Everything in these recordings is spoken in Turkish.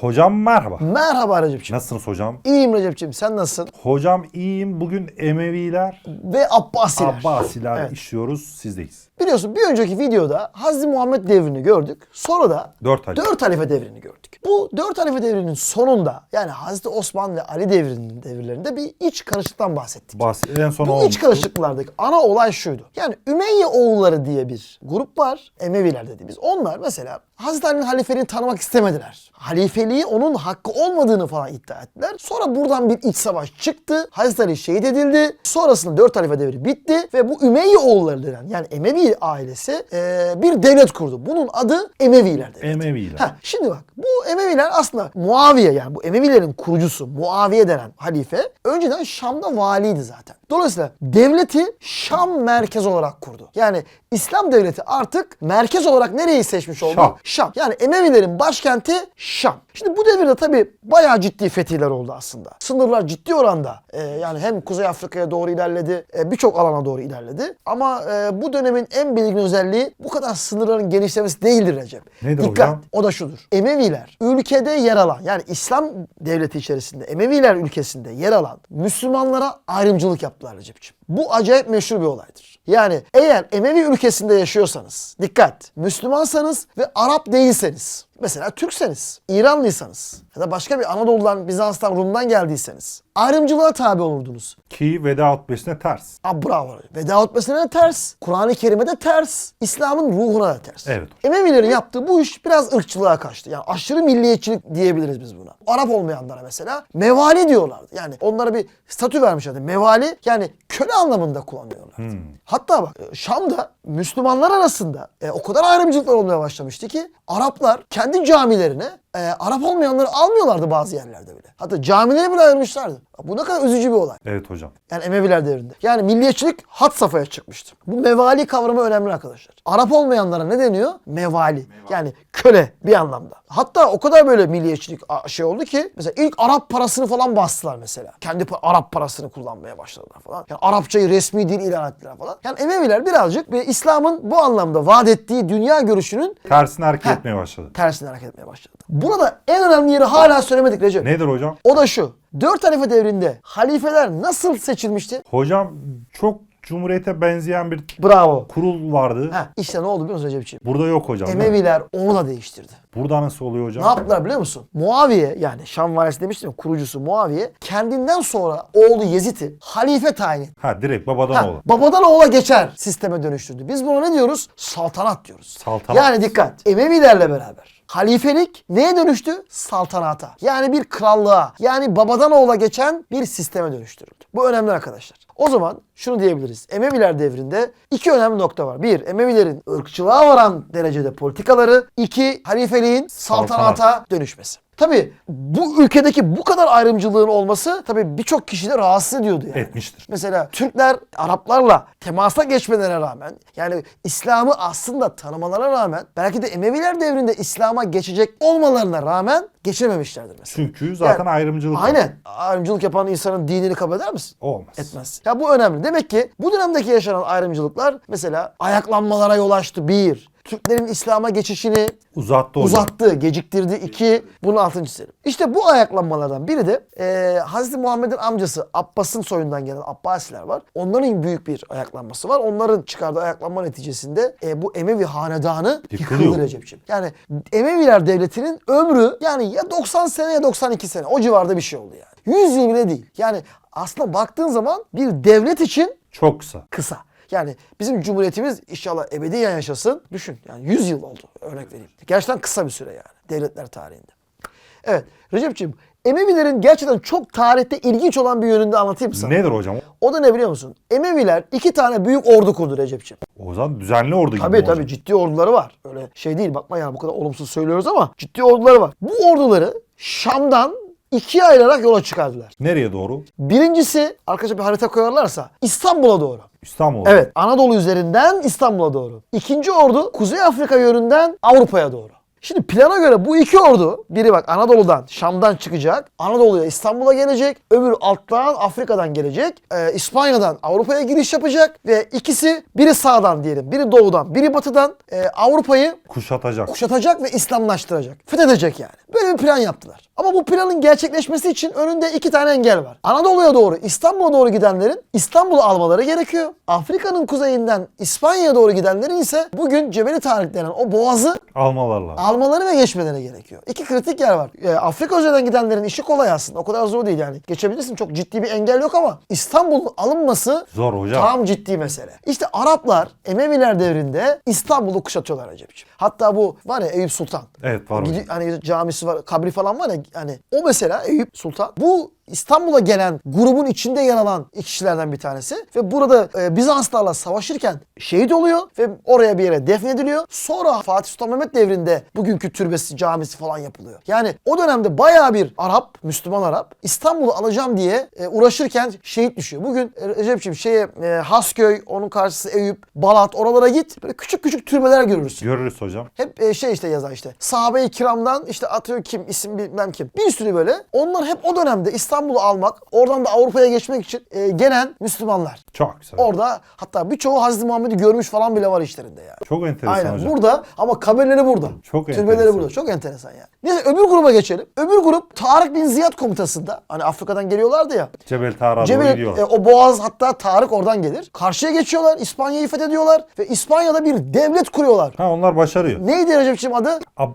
Hocam merhaba. Merhaba Recep'ciğim. Nasılsınız hocam? İyiyim Recep'ciğim sen nasılsın? Hocam iyiyim. Bugün Emeviler, Ve Abbasiler. Abbasiler Evet. işliyoruz. Sizdeyiz. Biliyorsun bir önceki videoda Hazreti Muhammed devrini gördük. Sonra da Dört halife. Dört halife devrini gördük. Bu dört halife devrinin sonunda yani Hazreti Osman ve Ali devrinin devirlerinde bir iç karışıklıktan bahsettik. Bahs en son Bu olmuş. iç karışıklıklardaki ana olay şuydu. Yani Ümeyye oğulları diye bir grup var. Emeviler dediğimiz. Onlar mesela Hazreti Ali'nin halifeliğini tanımak istemediler. Halifeliği onun hakkı olmadığını falan iddia ettiler. Sonra buradan bir iç savaş çıktı. Hazreti Ali şehit edildi. Sonrasında dört halife devri bitti ve bu Ümeyye oğulları denen yani Emevi ailesi eee, bir devlet kurdu. Bunun adı Emeviler devleti. Emeviler. Ha, şimdi bak bu Emeviler aslında Muaviye yani bu Emevilerin kurucusu Muaviye denen halife önceden Şam'da valiydi zaten. Dolayısıyla devleti Şam merkez olarak kurdu. Yani İslam devleti artık merkez olarak nereyi seçmiş oldu? Şam. Şam. Yani Emevilerin başkenti Şam. Şimdi bu devirde tabii bayağı ciddi fetihler oldu aslında. Sınırlar ciddi oranda e, yani hem Kuzey Afrika'ya doğru ilerledi, e, birçok alana doğru ilerledi. Ama e, bu dönemin en belirgin özelliği bu kadar sınırların genişlemesi değildir Recep. Nedir Dikkat. hocam? O da şudur. Emeviler ülkede yer alan yani İslam devleti içerisinde Emeviler ülkesinde yer alan Müslümanlara ayrımcılık yaptılar Recep'ciğim. Bu acayip meşhur bir olaydır. Yani eğer Emevi ülkesinde yaşıyorsanız, dikkat, Müslümansanız ve Arap değilseniz, mesela Türkseniz, İranlıysanız ya da başka bir Anadolu'dan, Bizans'tan, Rum'dan geldiyseniz ayrımcılığa tabi olurdunuz. Ki veda hutbesine ters. Aa, bravo. Veda hutbesine de ters. Kur'an-ı Kerim'e de ters. İslam'ın ruhuna da ters. Evet. Emevilerin yaptığı bu iş biraz ırkçılığa kaçtı. Yani aşırı milliyetçilik diyebiliriz biz buna. Arap olmayanlara mesela mevali diyorlardı. Yani onlara bir statü vermişlerdi. Mevali yani köle anlamında kullanıyorlardı. Hatta bak e, Şam'da Müslümanlar arasında e, o kadar ayrımcılıklar olmaya başlamıştı ki Araplar kendi camilerine e, Arap olmayanları almıyorlardı bazı yerlerde bile. Hatta camileri bile ayırmışlardı. Bu ne kadar üzücü bir olay. Evet hocam. Yani Emeviler devrinde. Yani milliyetçilik hat safhaya çıkmıştı. Bu mevali kavramı önemli arkadaşlar. Arap olmayanlara ne deniyor? Mevali. Yani köle bir anlamda. Hatta o kadar böyle milliyetçilik şey oldu ki mesela ilk Arap parasını falan bastılar mesela. Kendi pa- Arap parasını kullanmaya başladılar falan. Yani Arapçayı resmi dil ilan ettiler falan. Yani Emeviler birazcık bir İslam'ın bu anlamda vaat ettiği dünya görüşünün Tersine hareket Heh. etmeye başladı. tersine hareket etmeye başladı. Buna da en önemli yeri hala söylemedik Recep. Nedir hocam? O da şu. Dört halife devrinde halifeler nasıl seçilmişti? Hocam çok cumhuriyete benzeyen bir Bravo. kurul vardı. Ha, işte ne oldu biliyor musun Recep'ciğim? Burada yok hocam. Emeviler onu da değiştirdi. Burada nasıl oluyor hocam? Ne yaptılar biliyor musun? Muaviye yani Şam valisi demiştim ya kurucusu Muaviye kendinden sonra oğlu Yezid'i halife tayin etti. Ha direkt babadan Ha, oğlu. babadan oğula geçer sisteme dönüştürdü. Biz buna ne diyoruz? Saltanat diyoruz. Saltanat. Yani dikkat. Emevilerle beraber. Halifelik neye dönüştü? Saltanata. Yani bir krallığa. Yani babadan oğula geçen bir sisteme dönüştürüldü. Bu önemli arkadaşlar. O zaman şunu diyebiliriz. Emeviler devrinde iki önemli nokta var. Bir, Emevilerin ırkçılığa varan derecede politikaları. İki, halifeliğin saltanata dönüşmesi. Tabii bu ülkedeki bu kadar ayrımcılığın olması tabii birçok kişi de rahatsız ediyordu yani. Etmiştir. Mesela Türkler Araplarla temasa geçmelerine rağmen yani İslam'ı aslında tanımalarına rağmen belki de Emeviler devrinde İslam'a geçecek olmalarına rağmen geçememişlerdir mesela. Çünkü zaten Yani- ayrımcılık var. Aynen. Ayrımcılık yapan insanın dinini kabul eder misin? Olmaz. Etmez. Ya bu önemli. Demek ki bu dönemdeki yaşanan ayrımcılıklar mesela ayaklanmalara yol açtı. Bir, Türklerin İslam'a geçişini Uzattı hocam. uzattı, geciktirdi. İki, bunun altını çizelim. İşte bu ayaklanmalardan biri de e, Hazreti Muhammed'in amcası Abbas'ın soyundan gelen Abbasiler var. Onların büyük bir ayaklanması var. Onların çıkardığı ayaklanma neticesinde e, bu Emevi hanedanı yıkıldı Recep'ciğim. Yani Emeviler devletinin ömrü yani ya 90 sene ya 92 sene o civarda bir şey oldu yani. 100 yıl bile değil. Yani aslında baktığın zaman bir devlet için Çok kısa. kısa. Yani bizim cumhuriyetimiz inşallah ebediyen yaşasın. Düşün yani 100 yıl oldu örnek vereyim. Gerçekten kısa bir süre yani devletler tarihinde. Evet Recep'ciğim Emevilerin gerçekten çok tarihte ilginç olan bir yönünü de anlatayım mı sana. Nedir hocam? O da ne biliyor musun? Emeviler iki tane büyük ordu kurdu Recep'ciğim. O zaman düzenli ordu gibi Tabii mi hocam? tabii ciddi orduları var. Öyle şey değil bakma yani bu kadar olumsuz söylüyoruz ama ciddi orduları var. Bu orduları Şam'dan ikiye ayırarak yola çıkardılar. Nereye doğru? Birincisi arkadaşlar bir harita koyarlarsa İstanbul'a doğru. İstanbul. Evet Anadolu üzerinden İstanbul'a doğru. İkinci ordu Kuzey Afrika yönünden Avrupa'ya doğru. Şimdi plana göre bu iki ordu biri bak Anadolu'dan Şam'dan çıkacak. Anadolu'ya İstanbul'a gelecek. Öbürü alttan Afrika'dan gelecek. Ee, İspanya'dan Avrupa'ya giriş yapacak. Ve ikisi biri sağdan diyelim. Biri doğudan biri batıdan e, Avrupa'yı Kuşatacak. kuşatacak ve İslamlaştıracak. Fethedecek yani. Böyle bir plan yaptılar. Ama bu planın gerçekleşmesi için önünde iki tane engel var. Anadolu'ya doğru, İstanbul'a doğru gidenlerin İstanbul'u almaları gerekiyor. Afrika'nın kuzeyinden İspanya'ya doğru gidenlerin ise bugün Cebeli Tarık denen o boğazı Almalar lazım. Almaları ve geçmeleri gerekiyor. İki kritik yer var. E, Afrika üzerinden gidenlerin işi kolay aslında. O kadar zor değil yani. Geçebilirsin. Çok ciddi bir engel yok ama İstanbul'un alınması Zor hocam. tam ciddi mesele. İşte Araplar Emeviler devrinde İstanbul'u kuşatıyorlar Recep'ciğim. Hatta bu var ya Eyüp Sultan. Evet var. Gidi- hani camisi var, kabri falan var ya hani o mesela Eyüp Sultan. Bu İstanbul'a gelen grubun içinde yer alan kişilerden bir tanesi ve burada e, Bizanslarla savaşırken şehit oluyor ve oraya bir yere defnediliyor. Sonra Fatih Sultan Mehmet devrinde bugünkü türbesi, camisi falan yapılıyor. Yani o dönemde bayağı bir Arap, Müslüman Arap İstanbul'u alacağım diye e, uğraşırken şehit düşüyor. Bugün e, Recep'ciğim şeye e, Hasköy, onun karşısı Eyüp, Balat oralara git. Böyle küçük küçük türbeler görürsün. Görürüz hocam. Hep e, şey işte yazar işte. Sahabe-i kiramdan işte atıyor kim isim bilmem kim. Bir sürü böyle. Onlar hep o dönemde İstanbul'u almak, oradan da Avrupa'ya geçmek için e, gelen Müslümanlar. Çok güzel. Orada hatta birçoğu Hazreti Muhammed'i görmüş falan bile var işlerinde yani. Çok enteresan Aynen hocam. burada ama kabirleri burada. Çok Türbeleri enteresan. burada. Çok enteresan yani. Neyse öbür gruba geçelim. Öbür grup Tarık bin Ziyad komutasında. Hani Afrika'dan geliyorlardı ya. Cebel Tarık'a doğru Cebel, gidiyorlar. e, o boğaz hatta Tarık oradan gelir. Karşıya geçiyorlar. İspanya'yı fethediyorlar. Ve İspanya'da bir devlet kuruyorlar. Ha onlar başarıyor. Neydi Recep'ciğim adı? Ab,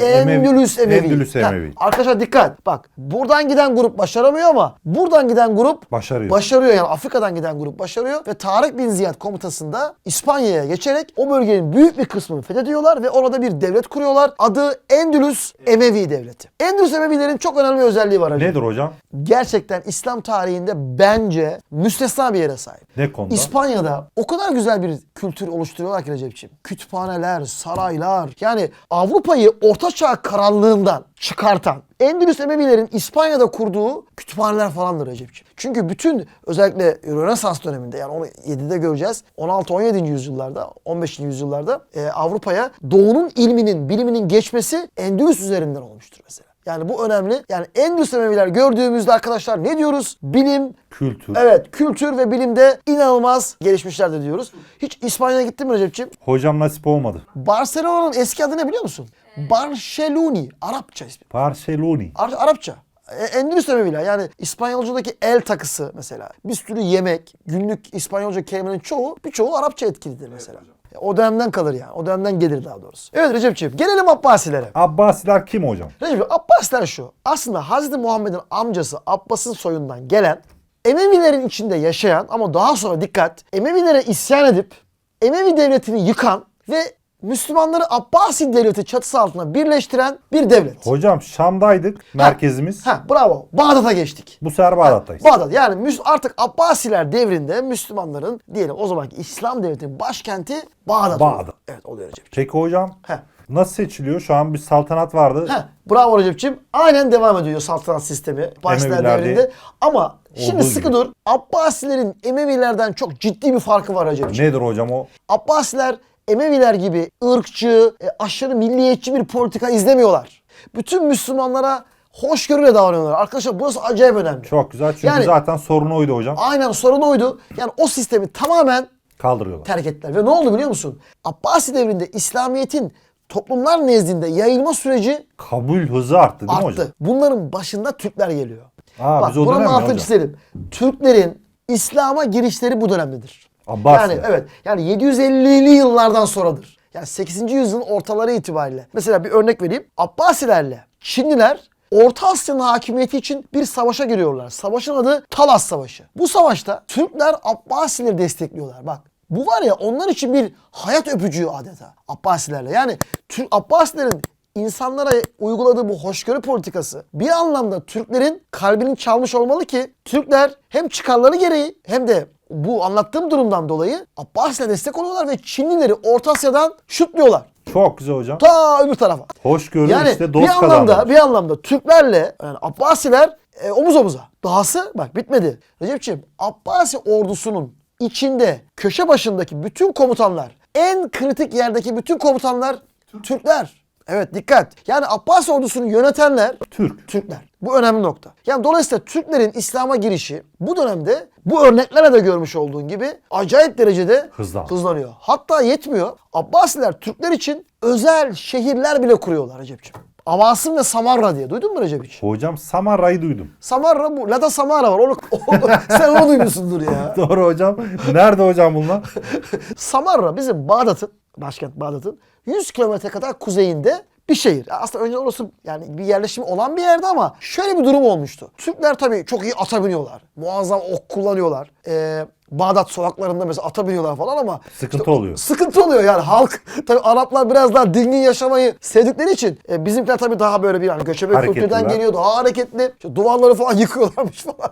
e, Endülüs Emevi. Endülüs Ha, Emevi. arkadaşlar dikkat. Bak buradan giden grup başaramıyor ama buradan giden grup Başarıyor. başarıyor. Yani Afrika'dan giden grup başarıyor. Ve Tarık bin Ziyad komutasında İspanya'ya geçerek o bölgenin büyük bir kısmını fethediyorlar ve orada bir devlet kuruyorlar. Adı Endülüs Emevi Devleti. Endülüs Emevilerin çok önemli bir özelliği var. hacı. Nedir hocam? Gerçekten İslam tarihinde bence müstesna bir yere sahip. Ne konuda? İspanya'da o kadar güzel bir kültür oluşturuyorlar ki Recep'ciğim. Kütüphaneler, saraylar. Yani Avrupa'yı ortaçağ karanlığından çıkartan Endülüs Emevilerin İspanya'da kurduğu kütüphaneler falandır Recep'ciğim. Çünkü bütün özellikle Rönesans döneminde yani onu 7'de göreceğiz. 16-17. yüzyıllarda, 15. yüzyıllarda e, Avrupa'ya doğunun ilminin, biliminin geçmesi Endülüs üzerinden olmuştur mesela. Yani bu önemli. Yani Endülüs Emeviler gördüğümüzde arkadaşlar ne diyoruz? Bilim, Kültür. Evet kültür ve bilimde inanılmaz gelişmişlerdir diyoruz. Hiç İspanya'ya gittin mi Recep'ciğim? Hocam nasip olmadı. Barcelona'nın eski adı ne biliyor musun? Barceloni. Arapça ismi. Barcelona. Ar- Arapça. E, Endülüs Emeviler yani İspanyolcadaki el takısı mesela. Bir sürü yemek, günlük İspanyolca kelimenin çoğu birçoğu Arapça etkilidir mesela. O dönemden kalır yani. O dönemden gelir daha doğrusu. Evet Recep'ciğim gelelim Abbasilere. Abbasiler kim hocam? Recep Abbasiler şu. Aslında Hazreti Muhammed'in amcası Abbas'ın soyundan gelen Emevilerin içinde yaşayan ama daha sonra dikkat Emevilere isyan edip Emevi devletini yıkan ve Müslümanları Abbasi devleti çatısı altında birleştiren bir devlet. Hocam Şam'daydık merkezimiz. Ha bravo. Bağdat'a geçtik. Bu sefer Bağdat'tayız. Bağdat yani artık Abbasiler devrinde Müslümanların diyelim o zamanki İslam devletinin başkenti Bağdat. Bağdat. Evet oluyor Recep'ciğim. Peki hocam Heh. Nasıl seçiliyor? Şu an bir saltanat vardı. Heh, bravo Recep'ciğim. Aynen devam ediyor saltanat sistemi. Emeviler devrinde. Ama şimdi Olduğu sıkı gibi. dur. Abbasilerin Emevilerden çok ciddi bir farkı var Recep'ciğim. Nedir hocam o? Abbasiler Emeviler gibi ırkçı, e, aşırı milliyetçi bir politika izlemiyorlar. Bütün Müslümanlara hoşgörüyle davranıyorlar. Arkadaşlar burası acayip önemli. Çok güzel çünkü Yani- zaten sorunu oydu hocam. Aynen sorun oydu. Yani o sistemi tamamen Kaldırıyorlar. terk ettiler. Ve ne oldu biliyor musun? Abbasi devrinde İslamiyet'in toplumlar nezdinde yayılma süreci Kabul hızı arttı değil mi hocam? arttı. Bunların başında Türkler geliyor. Aa, Bak biz o buranın dönem mi altını hocam? çizelim. Türklerin İslam'a girişleri bu dönemdedir. Abbasi. Yani evet. Yani 750'li yıllardan sonradır. Yani 8. yüzyılın ortaları itibariyle. Mesela bir örnek vereyim. Abbasilerle Çinliler Orta Asya'nın hakimiyeti için bir savaşa giriyorlar. Savaşın adı Talas Savaşı. Bu savaşta Türkler Abbasileri destekliyorlar. Bak bu var ya onlar için bir hayat öpücüğü adeta Abbasilerle. Yani Türk Abbasilerin insanlara uyguladığı bu hoşgörü politikası bir anlamda Türklerin kalbini çalmış olmalı ki Türkler hem çıkarları gereği hem de bu anlattığım durumdan dolayı Abbasi'ne destek oluyorlar ve Çinlileri Orta Asya'dan şutluyorlar. Çok güzel hocam. Ta öbür tarafa. Hoşgörü Yani işte bir dost anlamda kazandı. bir anlamda Türklerle yani Abbasiler e, omuz omuza. Dahası bak bitmedi. Recep'ciğim Abbasi ordusunun içinde köşe başındaki bütün komutanlar en kritik yerdeki bütün komutanlar Türkler. Evet dikkat. Yani Abbasi ordusunu yönetenler Türk. Türkler. Bu önemli nokta. Yani dolayısıyla Türklerin İslam'a girişi bu dönemde bu örneklerle de görmüş olduğun gibi acayip derecede Hızlı. hızlanıyor. Hatta yetmiyor. Abbasiler Türkler için özel şehirler bile kuruyorlar Recep'ciğim. Avasım ve Samarra diye. Duydun mu Recep hiç? Hocam Samarra'yı duydum. Samarra bu. Lada Samara var. Onu, sen onu duymuşsundur ya. Doğru hocam. Nerede hocam bunlar? Samarra bizim Bağdat'ın, başkent Bağdat'ın 100 kilometre kadar kuzeyinde bir şehir. Aslında önce orası yani bir yerleşim olan bir yerde ama şöyle bir durum olmuştu. Türkler tabii çok iyi ata biniyorlar. Muazzam ok kullanıyorlar. Ee, Bağdat sokaklarında mesela ata biniyorlar falan ama Sıkıntı oluyor. Sıkıntı oluyor yani halk tabii Araplar biraz daha dingin yaşamayı sevdikleri için e, bizimkiler tabii daha böyle bir yani göçebe Hareketliler. kültürden geliyor daha hareketli. İşte duvarları falan yıkıyorlarmış falan.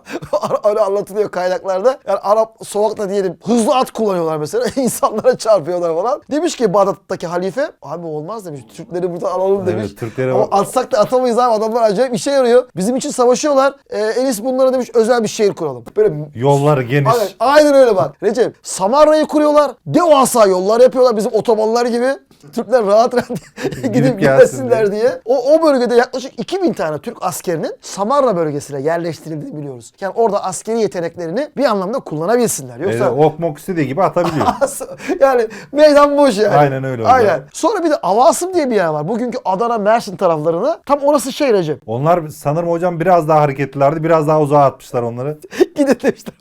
Öyle anlatılıyor kaynaklarda. Yani Arap sokakta diyelim hızlı at kullanıyorlar mesela. insanlara çarpıyorlar falan. Demiş ki Bağdat'taki halife abi olmaz demiş. Türkleri buradan alalım Evet, demiş. Türkleri- Ama atsak da atamayız abi adamlar acayip işe yarıyor. Bizim için savaşıyorlar. E, en iyisi bunlara demiş özel bir şehir kuralım. Böyle Yolları geniş. Aynen, aynen öyle bak. Recep, Samarra'yı kuruyorlar. Devasa yollar yapıyorlar bizim otobanlar gibi. Türkler rahat rahat gidip gelsin gelsinler diye. O, o bölgede yaklaşık 2000 tane Türk askerinin Samarra bölgesine yerleştirildiğini biliyoruz. Yani orada askeri yeteneklerini bir anlamda kullanabilsinler. Yoksa ok mok istediği gibi atabiliyor. yani meydan boş yani. Aynen öyle hocam. Aynen. Sonra bir de Avasım diye bir yer var. Bugünkü Adana, Mersin taraflarına. Tam orası şey Recep. Onlar sanırım hocam biraz daha hareketlilerdi. Biraz daha uzağa atmışlar onları. Gidin demişler.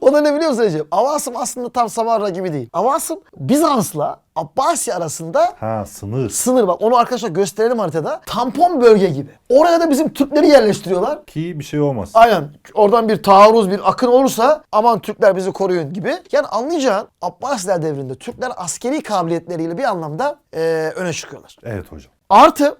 O da ne biliyor musun Recep? Avasım aslında tam Samarra gibi değil. Avasım Bizans'la Abbasi arasında Ha sınır. sınır bak. Onu arkadaşlar gösterelim haritada. Tampon bölge gibi. Oraya da bizim Türkleri yerleştiriyorlar. Ki bir şey olmaz. Aynen. Oradan bir taarruz, bir akın olursa aman Türkler bizi koruyun gibi. Yani anlayacağın Abbasiler devrinde Türkler askeri kabiliyetleriyle bir anlamda eee, öne çıkıyorlar. Evet hocam. Artı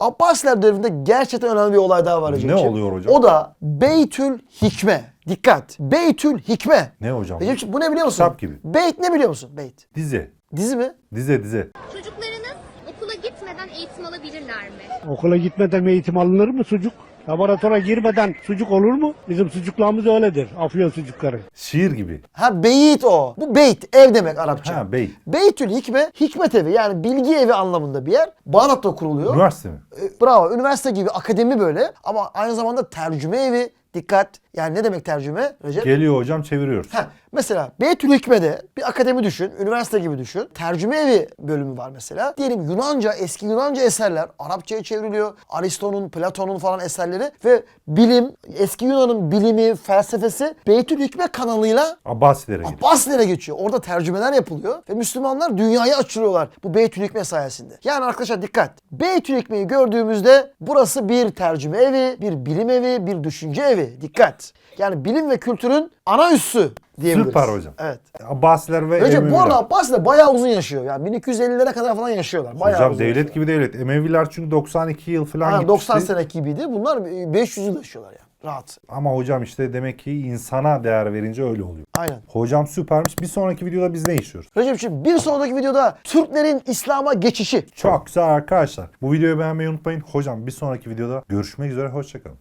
Abbasiler devrinde gerçekten önemli bir olay daha var Recep'ciğim. Ne oluyor hocam? O da Beytül Hikme. Dikkat. Beytül Hikme. Ne hocam? Recep'ciğim bu ne biliyor musun? Kitap gibi. Beyt ne biliyor musun? Beyt. Dize. Dizi mi? Dize dize. Çocuklarınız okula gitmeden eğitim alabilirler mi? Okula gitmeden eğitim alınır mı sucuk? Laboratuvara girmeden sucuk olur mu? Bizim sucuklarımız öyledir. Afyon sucukları. Şiir gibi. Ha beyit o. Bu beyt ev demek Arapça. Ha bey. Beytül Hikme hikmet evi yani bilgi evi anlamında bir yer. Bağdat'ta kuruluyor. Üniversite mi? E, Bravo. Üniversite gibi akademi böyle ama aynı zamanda tercüme evi. Dikkat. Yani ne demek tercüme? Recep? Geliyor hocam çeviriyoruz. Heh, mesela Beytül Hikme'de bir akademi düşün, üniversite gibi düşün. Tercüme evi bölümü var mesela. Diyelim Yunanca, eski Yunanca eserler Arapçaya çevriliyor. Aristo'nun, Platon'un falan eserleri ve bilim, eski Yunan'ın bilimi, felsefesi Beytül Hikme kanalıyla Abbasilere gidiyor. Abbasilere geçiyor. Orada tercümeler yapılıyor ve Müslümanlar dünyayı açılıyorlar bu Beytül Hikme sayesinde. Yani arkadaşlar dikkat. Beytül Hikme'yi gördüğümüzde burası bir tercüme evi, bir bilim evi, bir düşünce evi. Dikkat. Yani bilim ve kültürün ana üssü diyebiliriz. Süper hocam. Evet. Abbasiler ve Recep bu Emeviler. arada Abbasiler bayağı uzun yaşıyor. Yani 1250'lere kadar falan yaşıyorlar. Bayağı Hocam uzun devlet yaşıyorlar. gibi devlet. Emeviler çünkü 92 yıl falan Ha, gitmişti. 90 sene gibiydi. Bunlar 500 yıl yaşıyorlar yani. Rahat. Ama hocam işte demek ki insana değer verince öyle oluyor. Aynen. Hocam süpermiş. Bir sonraki videoda biz ne işliyoruz? Recep'ciğim bir sonraki videoda Türklerin İslam'a geçişi. Çok güzel arkadaşlar. Bu videoyu beğenmeyi unutmayın. Hocam bir sonraki videoda görüşmek üzere. Hoşçakalın.